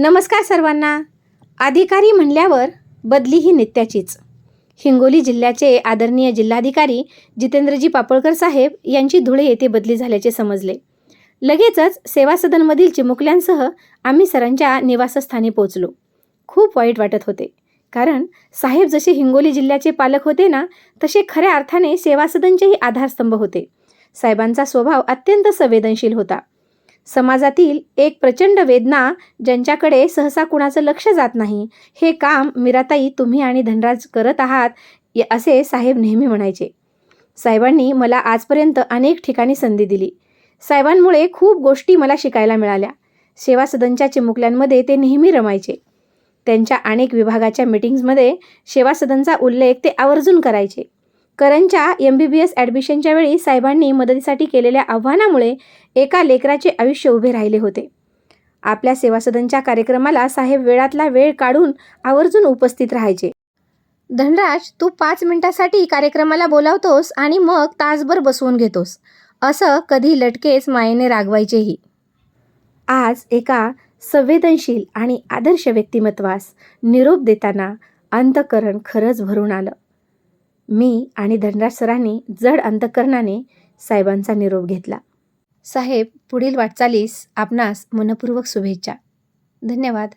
नमस्कार सर्वांना. अधिकारी म्हणल्यावर बदली ही नित्याचीच. हिंगोली जिल्ह्याचे आदरणीय जिल्हाधिकारी जितेंद्रजी पापळकर साहेब यांची धुळे येथे बदली झाल्याचे समजले. लगेचच सेवा सदनमधील चिमुकल्यांसह आम्ही सरांच्या निवासस्थानी पोहोचलो. खूप वाईट वाटत होते. कारण साहेब जसे हिंगोली जिल्ह्याचे पालक होते ना तसे खऱ्या अर्थाने सेवा सदनचेही आधारस्तंभ होते. साहेबांचा स्वभाव अत्यंत संवेदनशील होता. समाजातील एक प्रचंड वेदना ज्यांच्याकडे सहसा कुणाचं लक्ष जात नाही हे काम मीराताई तुम्ही आणि धनराज करत आहात य- असे साहेब नेहमी म्हणायचे. साहेबांनी मला आजपर्यंत अनेक ठिकाणी संधी दिली. साहेबांमुळे खूप गोष्टी मला शिकायला मिळाल्या. सेवा सदनच्या चिमुकल्यांमध्ये ते नेहमी रमायचे. त्यांच्या अनेक विभागाच्या मीटिंग्समध्ये सेवा सदनचा उल्लेख ते आवर्जून करायचे. करंच्या एम बी बी एस ॲडमिशनच्या वेळी साहेबांनी मदतीसाठी केलेल्या आव्हानामुळे एका लेकराचे आयुष्य उभे राहिले होते. आपल्या सेवा सदनच्या कार्यक्रमाला साहेब वेळातला वेळ काढून आवर्जून उपस्थित राहायचे. धनराज तू पाच मिनिटासाठी कार्यक्रमाला बोलावतोस आणि मग तासभर बसवून घेतोस. असं कधी लटकेच मायेने रागवायचेही. आज एका संवेदनशील आणि आदर्श व्यक्तिमत्वास निरोप देताना अंतकरण खरंच भरून आलं. मी आणि धनराज सरांनी जड अंतकरणाने साहेबांचा निरोप घेतला. साहेब पुढील वाटचालीस आपणास मनपूर्वक शुभेच्छा. धन्यवाद.